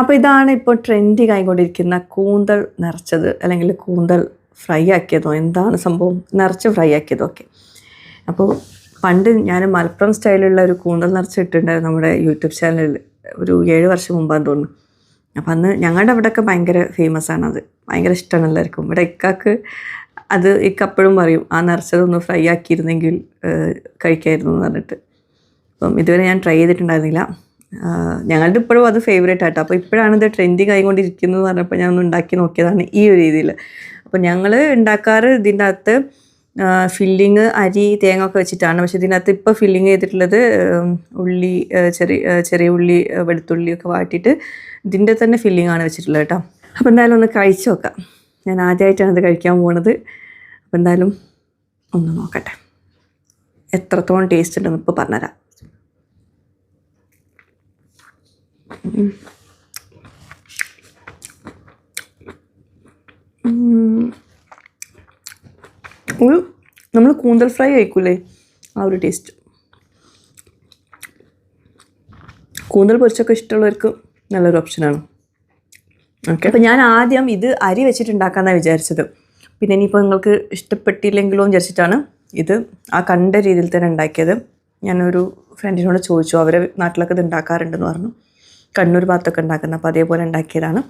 അപ്പോൾ ഇതാണ് ഇപ്പോൾ ട്രെൻഡിങ് ആയിക്കൊണ്ടിരിക്കുന്ന കൂന്തൽ നിറച്ചത് അല്ലെങ്കിൽ കൂന്തൽ ഫ്രൈ ആക്കിയതോ എന്താണ് സംഭവം? നിറച്ച് ഫ്രൈ ആക്കിയതോ ഒക്കെ. അപ്പോൾ പണ്ട് ഞാൻ മലപ്പുറം സ്റ്റൈലുള്ള ഒരു കൂന്തൽ നിറച്ചിട്ടുണ്ടായിരുന്നു നമ്മുടെ യൂട്യൂബ് ചാനലിൽ ഒരു ഏഴ് വർഷം മുമ്പാന്ന് തോന്നുന്നു. അപ്പം അന്ന് ഞങ്ങളുടെ അവിടെയൊക്കെ ഭയങ്കര ഫേമസ് ആണത് ഭയങ്കര ഇഷ്ടമാണ് എല്ലാവർക്കും. ഇവിടെ ഇക്കാക്ക് അത് ഇക്കപ്പോഴും പറയും ആ നിറച്ചതൊന്ന് ഫ്രൈ ആക്കിയിരുന്നെങ്കിൽ കഴിക്കായിരുന്നു എന്ന് പറഞ്ഞിട്ട്. അപ്പം ഇതുവരെ ഞാൻ ട്രൈ ചെയ്തിട്ടുണ്ടായിരുന്നില്ല. ഞങ്ങളുടെ ഇപ്പോഴും അത് ഫേവറേറ്റ് ആട്ടോ. അപ്പോൾ ഇപ്പോഴാണ് ഇത് ട്രെൻഡിങ് ആയിക്കൊണ്ടിരിക്കുന്നത് എന്ന് പറഞ്ഞപ്പോൾ ഞാൻ ഒന്ന് ഉണ്ടാക്കി നോക്കിയതാണ് ഈ ഒരു രീതിയിൽ. അപ്പോൾ ഞങ്ങൾ ഉണ്ടാക്കാറ് ഇതിന്റെ അകത്ത് ഫില്ലിങ് അരി തേങ്ങ ഒക്കെ വെച്ചിട്ടാണ്. പക്ഷേ ഇതിനകത്ത് ഇപ്പോൾ ഫില്ലിങ് ചെയ്തിട്ടുള്ളത് ഉള്ളി ചെറിയ ചെറിയ ഉള്ളി വെളുത്തുള്ളി ഒക്കെ വാട്ടിയിട്ട് ഇതിന്റെ തന്നെ ഫില്ലിംഗ് ആണ് വെച്ചിട്ടുള്ളത് കേട്ടോ. അപ്പോൾ എന്തായാലും ഒന്ന് കഴിച്ചു നോക്കാം. ഞാൻ ആദ്യമായിട്ടാണ് ഇത് കഴിക്കാൻ പോണത്. അപ്പോൾ എന്തായാലും ഒന്ന് നോക്കട്ടെ. എത്രത്തോളം ടേസ്റ്റ് ഉണ്ടെന്ന് ഇപ്പോൾ പറഞ്ഞുതരാം. ഒരു നമ്മൾ കൂന്തൽ ഫ്രൈ കഴിക്കൂലേ? ആ ഒരു ടേസ്റ്റ് കൂന്തൽ പൊരിച്ചൊക്കെ ഇഷ്ടമുള്ളവർക്ക് നല്ലൊരു ഓപ്ഷനാണ് ഓക്കെ അപ്പോൾ ഞാൻ ആദ്യം ഇത് അരി വെച്ചിട്ടുണ്ടാക്കാമെന്നാണ് വിചാരിച്ചത്. പിന്നെ ഇനിയിപ്പോൾ നിങ്ങൾക്ക് ഇഷ്ടപ്പെട്ടില്ലെങ്കിലോ വിചാരിച്ചിട്ടാണ് ഇത് ആ കണ്ട രീതിയിൽ തന്നെ ഉണ്ടാക്കിയത്. ഞാനൊരു ഫ്രണ്ടിനോട് ചോദിച്ചു അവരെ നാട്ടിലൊക്കെ ഇത് ഉണ്ടാക്കാറുണ്ടെന്ന് പറഞ്ഞു. കണ്ണൂർ ഭാഗത്തൊക്കെ ഉണ്ടാക്കുന്നത് അപ്പോൾ അതേപോലെ ഉണ്ടാക്കിയതാണ്.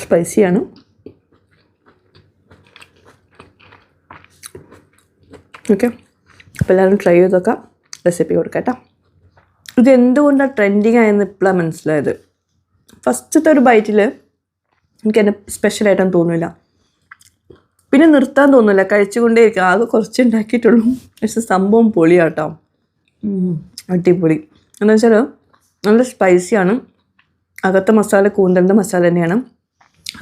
സ്പൈസിയാണ്. ഓക്കെ. അപ്പോൾ എല്ലാവരും ട്രൈ ചെയ്ത് നോക്കാം. റെസിപ്പി കൊടുക്കാം ഇത് എന്തുകൊണ്ടാണ് ട്രെൻഡിങ് ആയെന്ന് ഇപ്പോഴാണ് മനസ്സിലായത്? ഫസ്റ്റത്തെ ഒരു ബൈറ്റിൽ എനിക്ക് എന്നെ സ്പെഷ്യലായിട്ടൊന്നും തോന്നില്ല പിന്നെ നിർത്താൻ തോന്നില്ല കഴിച്ചുകൊണ്ടേയിരിക്കും. ആകെ കുറച്ച് ഉണ്ടാക്കിയിട്ടുള്ളൂ പക്ഷെ സംഭവം പൊളിയാട്ടോ. അടിപൊളി. എന്ന് വെച്ചാൽ നല്ല സ്പൈസിയാണ് അകത്തെ മസാല കൂന്തലിന്റെ മസാല തന്നെയാണ്.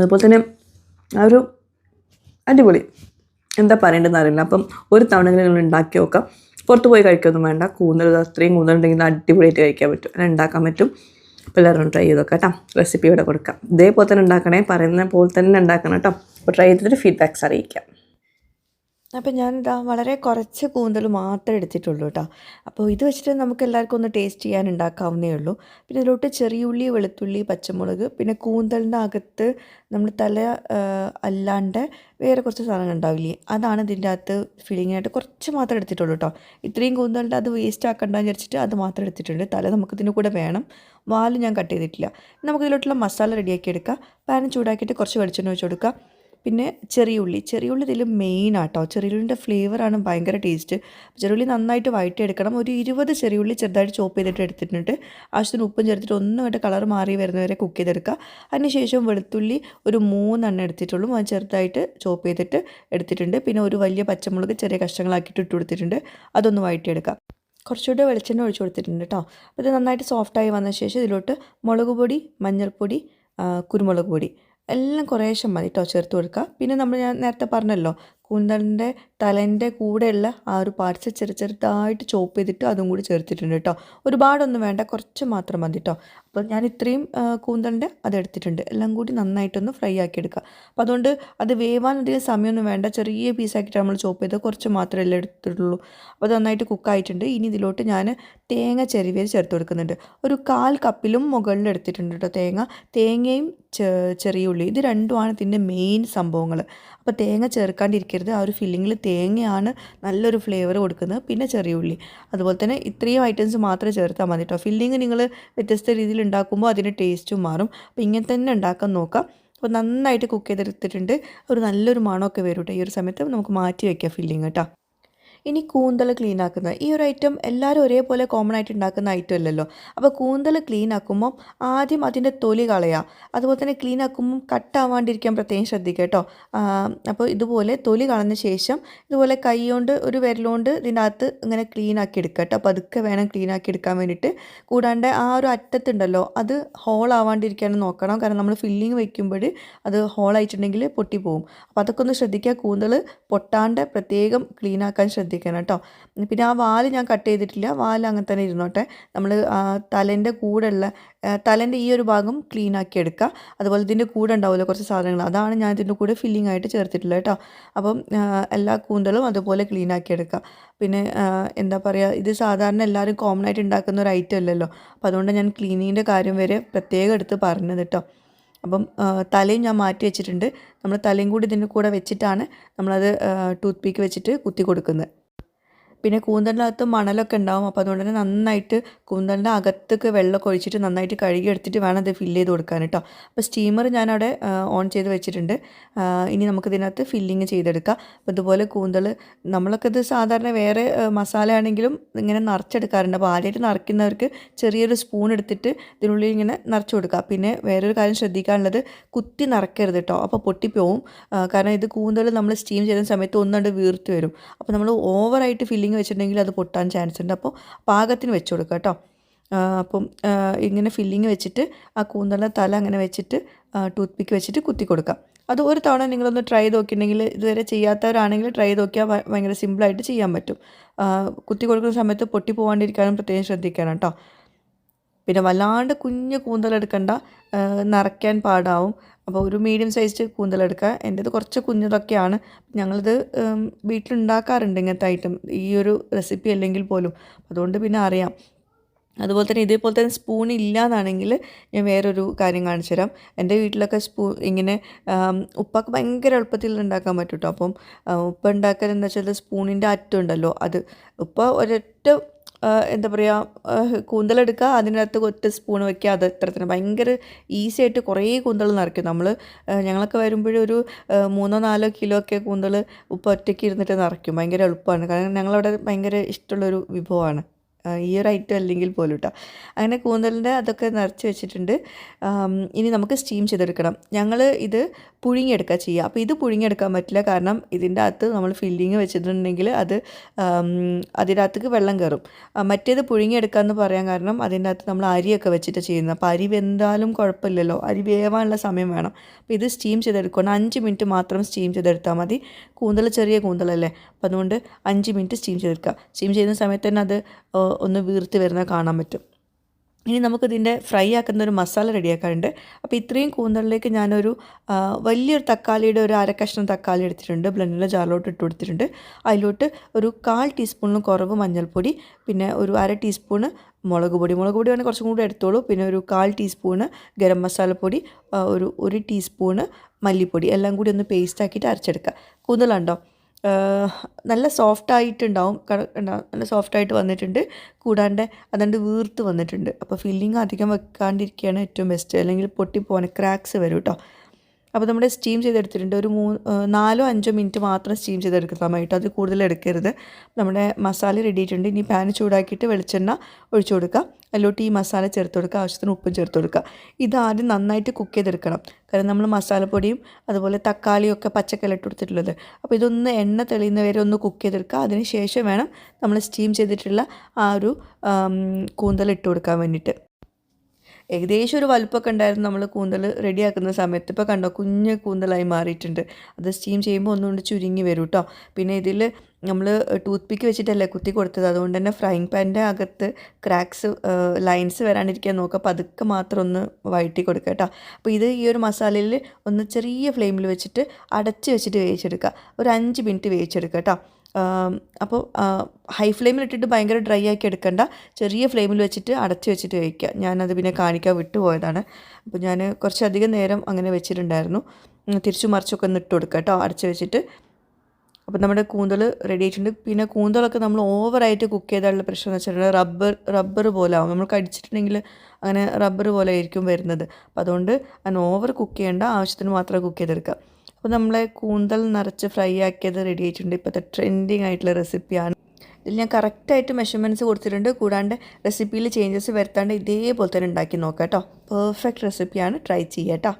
അതുപോലെ തന്നെ ആ ഒരു അടിപൊളി. എന്താ പറയേണ്ടതെന്ന് അറിയില്ല. അപ്പം ഒരു തവണ നിങ്ങൾ ഉണ്ടാക്കി നോക്കാം. പുറത്ത് പോയി കഴിക്കൊന്നും വേണ്ട. കൂന്തൽ അത്രയും കൂന്തൽ ഉണ്ടെങ്കിൽ അടിപൊളിയായിട്ട് കഴിക്കാൻ പറ്റും. അങ്ങനെ ഉണ്ടാക്കാൻ പറ്റും. ഒന്ന് ട്രൈ ചെയ്ത് നോക്കാം കേട്ടോ. റെസിപ്പി ഇവിടെ കൊടുക്കാം. ഇതേപോലെ തന്നെ ഉണ്ടാക്കണേ പറയുന്ന പോലെ തന്നെ ഉണ്ടാക്കണം കേട്ടോ. അപ്പോൾ ട്രൈ ചെയ്തിട്ട് ഫീഡ്ബാക്ക്സ് അറിയിക്കാം. അപ്പം ഞാനിതാ വളരെ കുറച്ച് കൂന്തൽ മാത്രം എടുത്തിട്ടുള്ളൂ കേട്ടോ. അപ്പോൾ ഇത് വെച്ചിട്ട് നമുക്ക് എല്ലാവർക്കും ഒന്ന് ടേസ്റ്റ് ചെയ്യാൻ ഉണ്ടാക്കാവുന്നേ ഉള്ളൂ. പിന്നെ ഇതിലോട്ട് ചെറിയ ഉള്ളി വെളുത്തുള്ളി പച്ചമുളക് പിന്നെ കൂന്തലിന്റെ അകത്ത് നമ്മൾ തല അല്ലാണ്ട് വേറെ കുറച്ച് സാധനങ്ങൾ ഉണ്ടാവില്ലേ? അതാണ് ഇതിന്റെ അകത്ത് ഫില്ലിംഗ് ആയിട്ട് കുറച്ച് മാത്രം എടുത്തിട്ടുള്ളൂ കേട്ടോ. ഇത്രയും കൂന്തലിന്റെ അത് വേസ്റ്റ് ആക്കണ്ടെന്ന് വിചാരിച്ചിട്ട് അത് മാത്രം എടുത്തിട്ടുണ്ട്. തല നമുക്ക് ഇതിന്റെ കൂടെ വേണം. വാൽ ഞാൻ കട്ട് ചെയ്തിട്ടില്ല. നമുക്ക് ഇതിലോട്ടുള്ള മസാല റെഡിയാക്കി എടുക്കുക പാൻ ചൂടാക്കിയിട്ട് കുറച്ച് വെളിച്ചെണ്ണ വെച്ച് കൊടുക്കുക പിന്നെ ചെറിയ ഉള്ളി ചെറിയ ഉള്ളി ഇതിൽ മെയിൻ ആട്ടോ ചെറിയ ഉള്ളിന്റെ ഫ്ലേവറാണ് ഭയങ്കര ടേസ്റ്റ്. ചെറിയുള്ളി നന്നായിട്ട് വഴറ്റിയെടുക്കണം. ഒരു ഇരുപത് ചെറിയ ഉള്ളി ചെറുതായിട്ട് ചോപ്പ് ചെയ്തിട്ട് എടുത്തിട്ടുണ്ട്. ആവശ്യത്തിന് ഉപ്പും ചേർത്തിട്ട് ഒന്നുമായിട്ട് കളർ മാറി വരുന്നവരെ കുക്ക് ചെയ്തെടുക്കുക. അതിനുശേഷം വെളുത്തുള്ളി ഒരു മൂന്നെണ്ണം എടുത്തിട്ടുള്ളൂ. അത് ചെറുതായിട്ട് ചോപ്പ് ചെയ്തിട്ട് എടുത്തിട്ടുണ്ട്. പിന്നെ ഒരു വലിയ പച്ചമുളക് ചെറിയ കഷ്ണങ്ങളാക്കിയിട്ട് ഇട്ട് കൊടുത്തിട്ടുണ്ട്. അതൊന്ന് വഴറ്റിയെടുക്കാം കുറച്ചുകൂടെ വെളിച്ചെണ്ണ ഒഴിച്ചു കൊടുത്തിട്ടുണ്ട് കേട്ടോ. അപ്പോൾ ഇത് നന്നായിട്ട് സോഫ്റ്റായി വന്ന ശേഷം ഇതിലോട്ട് മുളക് പൊടി മഞ്ഞൾപ്പൊടി കുരുമുളക് പൊടി. എല്ലാം കുറേശ്ശെ മതി കേട്ടോ ചേർത്ത് കൊടുക്കുക പിന്നെ നമ്മൾ ഞാൻ നേരത്തെ പറഞ്ഞല്ലോ കൂന്തലിന്റെ തലേന്റെ കൂടെയുള്ള ആ ഒരു പാർട്സ് ചെറു ചെറുതായിട്ട് ചോപ്പ് ചെയ്തിട്ട് അതും കൂടി ചേർത്തിട്ടുണ്ട് കേട്ടോ ഒരുപാടൊന്നും വേണ്ട കുറച്ച് മാത്രം മതി കേട്ടോ അപ്പോൾ ഞാൻ ഇത്രയും കൂന്തളിന്റെ അതെടുത്തിട്ടുണ്ട് എല്ലാം കൂടി നന്നായിട്ടൊന്ന് ഫ്രൈ ആക്കി എടുക്കുക അപ്പോൾ അതുകൊണ്ട് അത് വേവാൻ അധികം സമയമൊന്നും വേണ്ട. ചെറിയ പീസാക്കിയിട്ട് നമ്മൾ ചോപ്പ് ചെയ്ത് കുറച്ച് എല്ലാം എടുത്തിട്ടുള്ളൂ. അപ്പോൾ അത് നന്നായിട്ട് കുക്കായിട്ടുണ്ട് ഇനി ഇതിലോട്ട് ഞാൻ തേങ്ങ ചെരുവിയത് ചേർത്ത് കൊടുക്കുന്നുണ്ട്. ഒരു കാൽ കപ്പിലും മുകളിൽ എടുത്തിട്ടുണ്ട് കേട്ടോ തേങ്ങ. തേങ്ങയും ചെറിയ ഉള്ളി. ഇത് രണ്ടുമാണ് ഇതിന്റെ മെയിൻ സംഭവങ്ങൾ. അപ്പോൾ തേങ്ങ ചേർക്കാണ്ടിരിക്കരുത് ആ ഒരു ഫില്ലിങ്ങിൽ തേങ്ങയാണ് നല്ലൊരു ഫ്ലേവർ കൊടുക്കുന്നത്. പിന്നെ ചെറിയ ഉള്ളി. അതുപോലെ തന്നെ ഇത്രയും ഐറ്റംസ് മാത്രമേ ചേർത്താൽ മതി കേട്ടോ ഫില്ലിങ് നിങ്ങൾ വ്യത്യസ്ത രീതിയിൽ ഉണ്ടാക്കുമ്പോൾ അതിന്റെ ടേസ്റ്റും മാറും. അപ്പോൾ ഇങ്ങനെ തന്നെ ഉണ്ടാക്കാൻ നോക്കാം. അപ്പോൾ നന്നായിട്ട് കുക്ക് ചെയ്തെടുത്തിട്ടുണ്ട്. ഒരു നല്ലൊരു മണമൊക്കെ വരും കേട്ടോ ഈ ഒരു സമയത്ത് നമുക്ക് മാറ്റി വയ്ക്കാം ഫില്ലിങ് കേട്ടോ ഇനി കൂന്തൽ ക്ലീൻ ആക്കുന്നത് ഈ ഒരു ഐറ്റം എല്ലാവരും ഒരേപോലെ കോമൺ ആയിട്ട് ഉണ്ടാക്കുന്ന ഐറ്റം അല്ലല്ലോ. അപ്പോൾ കൂന്തൽ ക്ലീൻ ആക്കുമ്പം ആദ്യം അതിന്റെ തൊലി കളയുക അതുപോലെ തന്നെ ക്ലീൻ ആക്കുമ്പം കട്ടാവാണ്ടിരിക്കാൻ പ്രത്യേകം ശ്രദ്ധിക്കുക കേട്ടോ. അപ്പോൾ ഇതുപോലെ തൊലി കളഞ്ഞ ശേഷം ഇതുപോലെ കൈ കൊണ്ട് ഒരു വിരലുകൊണ്ട് ഇതിന്റെ അകത്ത് ഇങ്ങനെ ക്ലീൻ ആക്കി എടുക്കുക കേട്ടോ. അപ്പോൾ അതൊക്കെ വേണം ക്ലീൻ ആക്കി എടുക്കാൻ വേണ്ടിയിട്ട് കൂടാണ്ട് ആ ഒരു അറ്റത്തുണ്ടല്ലോ അത് ഹോൾ ആവാണ്ടിരിക്കാനും നോക്കണം. കാരണം നമ്മൾ ഫില്ലിങ് വയ്ക്കുമ്പോൾ അത് ഹോൾ ആയിട്ടുണ്ടെങ്കിൽ പൊട്ടിപ്പോവും. അപ്പോൾ അതൊക്കെ ഒന്ന് ശ്രദ്ധിക്കുക കൂന്തൽ പൊട്ടാണ്ട് പ്രത്യേകം ക്ലീൻ ആക്കാൻ ശ്രദ്ധിക്കുക ശ്രദ്ധിക്കണം കേട്ടോ. പിന്നെ ആ വാൽ ഞാൻ കട്ട് ചെയ്തിട്ടില്ല. വാൽ അങ്ങനെ തന്നെ ഇരുന്നോട്ടെ. നമ്മൾ തലേന്റെ കൂടെയുള്ള തലേന്റെ ഈ ഒരു ഭാഗം ക്ലീൻ ആക്കി എടുക്കുക അതുപോലെ ഇതിന്റെ കൂടെ ഉണ്ടാവുമല്ലോ കുറച്ച് സാധനങ്ങൾ. അതാണ് ഞാൻ ഇതിന്റെ കൂടെ ഫില്ലിംഗ് ആയിട്ട് ചേർത്തിട്ടുള്ളത് കേട്ടോ. അപ്പം എല്ലാ കൂന്തലും അതുപോലെ ക്ലീൻ ആക്കി എടുക്കുക പിന്നെ എന്താ പറയുക ഇത് സാധാരണ എല്ലാവരും കോമൺ ആയിട്ട് ഉണ്ടാക്കുന്ന ഒരു ഐറ്റം അല്ലല്ലോ. അപ്പോൾ അതുകൊണ്ട് ഞാൻ ക്ലീനിങ്ങിന്റെ കാര്യം വരെ പ്രത്യേകം എടുത്ത് പറഞ്ഞത് കേട്ടോ. അപ്പം തലയും ഞാൻ മാറ്റി വെച്ചിട്ടുണ്ട്. നമ്മൾ തലയും കൂടി ഇതിന്റെ കൂടെ വെച്ചിട്ടാണ് നമ്മളത് ടൂത്ത് പീക്ക് വെച്ചിട്ട് കുത്തി കൊടുക്കുന്നത്. പിന്നെ കൂന്തലിന്റെ അകത്ത് മണലൊക്കെ ഉണ്ടാവും. അപ്പോൾ അതുകൊണ്ട് തന്നെ നന്നായിട്ട് കൂന്തലിന്റെ അകത്തൊക്കെ വെള്ളമൊക്കെ ഒഴിച്ചിട്ട് നന്നായിട്ട് കഴുകി എടുത്തിട്ട് വേണം അത് ഫില്ല് ചെയ്ത് കൊടുക്കാൻ കേട്ടോ. അപ്പോൾ സ്റ്റീമർ ഞാനവിടെ ഓൺ ചെയ്ത് വെച്ചിട്ടുണ്ട്. ഇനി നമുക്ക് ഇതിനകത്ത് ഫില്ലിങ് ചെയ്തെടുക്കാം. അപ്പോൾ ഇതുപോലെ കൂന്തൽ നമ്മളൊക്കെ ഇത് സാധാരണ വേറെ മസാല ആണെങ്കിലും ഇങ്ങനെ നിറച്ചെടുക്കാറുണ്ട്. അപ്പോൾ ആദ്യമായിട്ട് നിറയ്ക്കുന്നവർക്ക് ചെറിയൊരു സ്പൂൺ എടുത്തിട്ട് ഇതിനുള്ളിൽ ഇങ്ങനെ നിറച്ച് കൊടുക്കുക പിന്നെ വേറൊരു കാര്യം ശ്രദ്ധിക്കാനുള്ളത് കുത്തി നിറയ്ക്കരുത് കേട്ടോ. അപ്പോൾ പൊട്ടിപ്പോവും. കാരണം ഇത് കൂന്തൽ നമ്മൾ സ്റ്റീം ചെയ്യുന്ന സമയത്ത് ഒന്നുകൊണ്ട് വീർത്ത് വരും. അപ്പോൾ നമ്മൾ ഓവറായിട്ട് ഫില്ലിങ് വെച്ചിട്ടുണ്ടെങ്കിൽ അത് പൊട്ടാൻ ചാൻസ് ഉണ്ട്. അപ്പോൾ പാകത്തിന് വെച്ച് കൊടുക്കുക കേട്ടോ. അപ്പം ഇങ്ങനെ ഫില്ലിങ് വെച്ചിട്ട് ആ കൂന്തളിന്റെ തല അങ്ങനെ വെച്ചിട്ട് ടൂത്ത് പിക്ക് വെച്ചിട്ട് കുത്തി കൊടുക്കാം. അത് ഒരു തവണ നിങ്ങളൊന്ന് ട്രൈ നോക്കിയിട്ടുണ്ടെങ്കിൽ ഇതുവരെ ചെയ്യാത്തവരാണെങ്കിൽ ട്രൈ നോക്കിയാൽ ഭയങ്കര സിമ്പിളായിട്ട് ചെയ്യാൻ പറ്റും. കുത്തി കൊടുക്കുന്ന സമയത്ത് പൊട്ടി പോകാണ്ടിരിക്കാനും പ്രത്യേകം ശ്രദ്ധിക്കണം കേട്ടോ. പിന്നെ വല്ലാണ്ട് കുഞ്ഞ് കൂന്തലെടുക്കണ്ട നിറയ്ക്കാൻ പാടാവും. അപ്പോൾ ഒരു മീഡിയം സൈസ്ഡ് കൂന്തലെടുക്കുക. എന്റേത് കുറച്ച് കുഞ്ഞതൊക്കെയാണ്. ഞങ്ങളിത് വീട്ടിലുണ്ടാക്കാറുണ്ട് ഇങ്ങനത്തെ ഐറ്റം ഈ ഒരു റെസിപ്പി അല്ലെങ്കിൽ പോലും. അതുകൊണ്ട് പിന്നെ അറിയാം. അതുപോലെ തന്നെ ഇതേപോലെ തന്നെ സ്പൂൺ ഇല്ലാന്നാണെങ്കിൽ ഞാൻ വേറൊരു കാര്യം കാണിച്ചു തരാം. എന്റെ വീട്ടിലൊക്കെ സ്പൂ ഇങ്ങനെ ഉപ്പൊക്കെ ഭയങ്കര എളുപ്പത്തിൽ ഉണ്ടാക്കാൻ പറ്റും കേട്ടോ അപ്പം ഉപ്പ എന്താ വെച്ചാൽ സ്പൂണിന്റെ അറ്റം ഉണ്ടല്ലോ. അത് ഉപ്പ ഒരൊറ്റ എന്താ പറയുക കൂന്തലെടുക്കുക അതിനകത്ത് ഒറ്റ സ്പൂൺ വെക്കുക അത് ഇത്ര തന്നെ. ഭയങ്കര ഈസി ആയിട്ട് കുറേ കൂന്തൽ നിറയ്ക്കും നമ്മൾ ഞങ്ങളൊക്കെ വരുമ്പോഴൊരു മൂന്നോ നാലോ കിലോ ഒക്കെ കൂന്തൽ ഉപ്പ ഒറ്റയ്ക്ക് ഇരുന്നിട്ട് നിറയ്ക്കും. ഭയങ്കര എളുപ്പമാണ്. കാരണം ഞങ്ങളവിടെ ഭയങ്കര ഇഷ്ടമുള്ളൊരു വിഭവമാണ്. ഈ ഒരു ഐറ്റം അല്ലെങ്കിൽ പോലും കേട്ടോ അങ്ങനെ കൂന്തലിന്റെ അതൊക്കെ നിറച്ച് വെച്ചിട്ടുണ്ട്. ഇനി നമുക്ക് സ്റ്റീം ചെയ്തെടുക്കണം. ഞങ്ങൾ ഇത് പുഴുങ്ങിയെടുക്കുക ചെയ്യുക അപ്പോൾ ഇത് പുഴുങ്ങിയെടുക്കാൻ പറ്റില്ല. കാരണം ഇതിന്റെ അകത്ത് നമ്മൾ ഫില്ലിങ് വെച്ചിട്ടുണ്ടെങ്കിൽ അത് അതിന്റെ അതിനകത്തേക്ക് വെള്ളം കയറും മറ്റേത് പുഴുങ്ങിയെടുക്കുക എന്ന് പറയാൻ കാരണം അതിന്റെ അകത്ത് നമ്മൾ അരിയൊക്കെ വെച്ചിട്ട് ചെയ്യുന്നത്. അപ്പോൾ അരി വെന്താലും കുഴപ്പമില്ലല്ലോ. അരി വേവാനുള്ള സമയം വേണം. അപ്പോൾ ഇത് സ്റ്റീം ചെയ്തെടുക്കണം. അഞ്ച് മിനിറ്റ് മാത്രം സ്റ്റീം ചെയ്തെടുത്താൽ മതി. കൂന്തൽ ചെറിയ കൂന്തലല്ലേ? അപ്പോൾ അതുകൊണ്ട് അഞ്ച് മിനിറ്റ് സ്റ്റീം ചെയ്തെടുക്കുക സ്റ്റീം ചെയ്യുന്ന സമയത്ത് തന്നെ അത് ഒന്ന് വീർത്ത് വരുന്നത് കാണാൻ പറ്റും. ഇനി നമുക്കിതിന്റെ ഫ്രൈ ആക്കുന്ന ഒരു മസാല റെഡിയാക്കാറുണ്ട് അപ്പോൾ ഇത്രയും കൂന്തളിലേക്ക് ഞാനൊരു വലിയൊരു തക്കാളിയുടെ ഒരു അര കഷ്ണം തക്കാളി എടുത്തിട്ടുണ്ട്. ബ്ലെൻഡിന്റെ ജാറിലോട്ട് ഇട്ട് കൊടുത്തിട്ടുണ്ട്. അതിലോട്ട് ഒരു കാൽ ടീസ്പൂണിലും കുറവ് മഞ്ഞൾപ്പൊടി പിന്നെ ഒരു അര ടീസ്പൂണ് മുളക് പൊടി. മുളക് പൊടി വേണമെങ്കിൽ കുറച്ചും കൂടി എടുത്തോളൂ. പിന്നെ ഒരു കാൽ ടീസ്പൂണ് ഗരം മസാലപ്പൊടി ഒരു ഒരു ടീസ്പൂണ് മല്ലിപ്പൊടി. എല്ലാം കൂടി ഒന്ന് പേസ്റ്റ് ആക്കിയിട്ട് അരച്ചെടുക്കുക. കൂന്തലുണ്ടോ നല്ല സോഫ്റ്റ് ആയിട്ടുണ്ടാവും. നല്ല സോഫ്റ്റ് ആയിട്ട് വന്നിട്ടുണ്ട്. കൂടാണ്ട് അതുകൊണ്ട് വീർത്ത് വന്നിട്ടുണ്ട്. അപ്പോൾ ഫില്ലിങ് അധികം വെക്കാണ്ടിരിക്കുകയാണ് ഏറ്റവും ബെസ്റ്റ് അല്ലെങ്കിൽ പൊട്ടിപ്പോകാൻ ക്രാക്സ് വരും കേട്ടോ അപ്പോൾ നമ്മുടെ സ്റ്റീം ചെയ്തെടുത്തിട്ടുണ്ട്. ഒരു മൂന്ന് നാലോ അഞ്ചോ മിനിറ്റ് മാത്രം സ്റ്റീം ചെയ്തെടുക്കാൻ വേണ്ടിയിട്ട് അത് കൂടുതൽ എടുക്കരുത്. നമ്മുടെ മസാല റെഡി ആയിട്ടുണ്ട് ഇനി പാൻ ചൂടാക്കിയിട്ട് വെളിച്ചെണ്ണ ഒഴിച്ചു കൊടുക്കുക. അതിലോട്ട് ഈ മസാല ചേർത്ത് കൊടുക്കുക. ആവശ്യത്തിന് ഉപ്പും ചേർത്ത് കൊടുക്കുക. ഇത് ആദ്യം നന്നായിട്ട് കുക്ക് ചെയ്തെടുക്കണം. കാരണം നമ്മൾ മസാലപ്പൊടിയും അതുപോലെ തക്കാളിയും ഒക്കെ പച്ചക്കല്ല ഇട്ട് കൊടുത്തിട്ടുള്ളത്. അപ്പോൾ ഇതൊന്ന് എണ്ണ തെളിയുന്ന വരെ ഒന്ന് കുക്ക് ചെയ്തെടുക്കുക. അതിന് ശേഷം വേണം നമ്മൾ സ്റ്റീം ചെയ്തിട്ടുള്ള ആ ഒരു കൂന്തൽ ഇട്ട് കൊടുക്കാൻ വേണ്ടിയിട്ട്. ഏകദേശം ഒരു വലുപ്പമൊക്കെ ഉണ്ടായിരുന്നു നമ്മൾ കൂന്തൽ റെഡിയാക്കുന്ന സമയത്ത്. ഇപ്പോൾ കണ്ടോ കുഞ്ഞ് കൂന്തലായി മാറിയിട്ടുണ്ട്. അത് സ്റ്റീം ചെയ്യുമ്പോൾ ഒന്നുകൊണ്ട് ചുരുങ്ങി വരും കേട്ടോ പിന്നെ ഇതിൽ നമ്മൾ ടൂത്ത് പിക്ക് വെച്ചിട്ടല്ലേ കുത്തി കൊടുത്തത്. അതുകൊണ്ട് തന്നെ ഫ്രൈങ് പാന്റെ അകത്ത് ക്രാക്സ് ലൈൻസ് വരാണ്ടിരിക്കാൻ നോക്കുക. പതുക്കെ മാത്രം ഒന്ന് വഴറ്റി കൊടുക്കുക കേട്ടോ അപ്പോൾ ഇത് ഈ ഒരു മസാലയിൽ ഒന്ന് ചെറിയ ഫ്ലെയിമിൽ വെച്ചിട്ട് അടച്ച് വെച്ചിട്ട് വേവിച്ചെടുക്കുക. ഒരു അഞ്ച് മിനിറ്റ് വേവിച്ചെടുക്കുക കേട്ടോ അപ്പോൾ ഹൈ ഫ്ലെയിമിൽ ഇട്ടിട്ട് ഭയങ്കര ഡ്രൈ ആക്കി എടുക്കണ്ട. ചെറിയ ഫ്ലെയിമിൽ വെച്ചിട്ട് അടച്ച് വെച്ചിട്ട് കഴിക്കുക. ഞാനത് പിന്നെ കാണിക്കാൻ വിട്ടുപോയതാണ്. അപ്പോൾ ഞാൻ കുറച്ചധികം നേരം അങ്ങനെ വെച്ചിട്ടുണ്ടായിരുന്നു. തിരിച്ചു മറിച്ചൊക്കെ ഒന്ന് ഇട്ട് കൊടുക്കുക കേട്ടോ അടച്ച് വെച്ചിട്ട്. അപ്പോൾ നമ്മുടെ കൂന്തൽ റെഡി ആയിട്ടുണ്ട്. പിന്നെ കൂന്തലൊക്കെ നമ്മൾ ഓവറായിട്ട് കുക്ക് ചെയ്താലുള്ള പ്രശ്നം എന്ന് വെച്ചിട്ടുണ്ടെങ്കിൽ റബ്ബർ റബ്ബർ പോലെ ആവും. നമ്മൾ കടിച്ചിട്ടുണ്ടെങ്കിൽ അങ്ങനെ റബ്ബർ പോലെ ആയിരിക്കും വരുന്നത്. അപ്പോൾ അതുകൊണ്ട് അതിന് ഓവർ കുക്ക് ചെയ്യേണ്ട ആവശ്യത്തിന് മാത്രമേ കുക്ക് ചെയ്തെടുക്കുക. അപ്പോൾ നമ്മളെ കൂന്തൽ നിറച്ച് ഫ്രൈ ആക്കിയത് റെഡി ആയിട്ടുണ്ട് ഇപ്പോഴത്തെ ട്രെൻഡിങ് ആയിട്ടുള്ള റെസിപ്പിയാണ് ഇതിൽ ഞാൻ കറക്റ്റായിട്ട് മെഷർമെന്റ്സ് കൊടുത്തിട്ടുണ്ട് കൂടാണ്ട് റെസിപ്പിയിൽ ചേഞ്ചസ് വരുത്താണ്ട് ഇതേപോലെ തന്നെ ഉണ്ടാക്കി നോക്കാം കേട്ടോ പെർഫെക്റ്റ് റെസിപ്പിയാണ് ട്രൈ ചെയ്യുക കേട്ടോ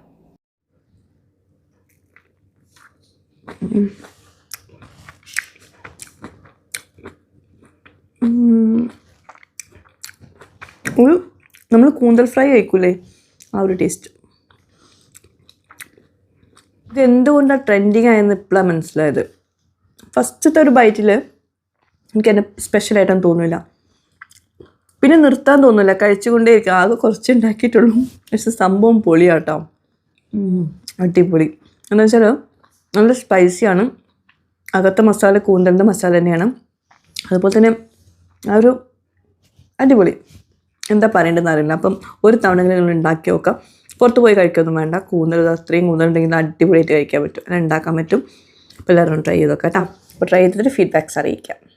നമ്മൾ കൂന്തൽ ഫ്രൈ കഴിക്കൂലേ ആ ഒരു ടേസ്റ്റ് ഇത് എന്തുകൊണ്ടാണ് ട്രെൻഡിങ് ആയെന്ന് ഇപ്പോഴാണ് മനസ്സിലായത്? ഫസ്റ്റത്തെ ഒരു ബൈറ്റിൽ എനിക്ക് എന്നെ സ്പെഷ്യലായിട്ടൊന്നും തോന്നില്ല പിന്നെ നിർത്താൻ തോന്നില്ല കഴിച്ചുകൊണ്ടേയിരിക്കും ആകെ കുറച്ച് ഉണ്ടാക്കിയിട്ടുള്ളൂ പക്ഷെ സംഭവം പൊളിയാട്ടോ. അടിപൊളി. എന്ന് വെച്ചാൽ നല്ല സ്പൈസിയാണ് അകത്തെ മസാല കൂന്തലിന്റെ മസാല തന്നെയാണ്. അതുപോലെ തന്നെ ആ ഒരു അടിപൊളി. എന്താ പറയേണ്ടതെന്ന് അറിയില്ല. അപ്പം ഒരു തവണ നിങ്ങൾ ഉണ്ടാക്കി നോക്കാം. പുറത്ത് പോയി കഴിക്കൊന്നും വേണ്ട. കൂന്തൽ അത്രയും കൂന്തലുണ്ടെങ്കിൽ അടിപൊളിയായിട്ട് കഴിക്കാൻ പറ്റും. അങ്ങനെ ഉണ്ടാക്കാൻ പറ്റും. അപ്പോൾ ട്രൈ ചെയ്ത് നോക്കാം കേട്ടോ. അപ്പോൾ ട്രൈ ചെയ്തിട്ട് ഫീഡ്ബാക്ക്സ് അറിയിക്കാം.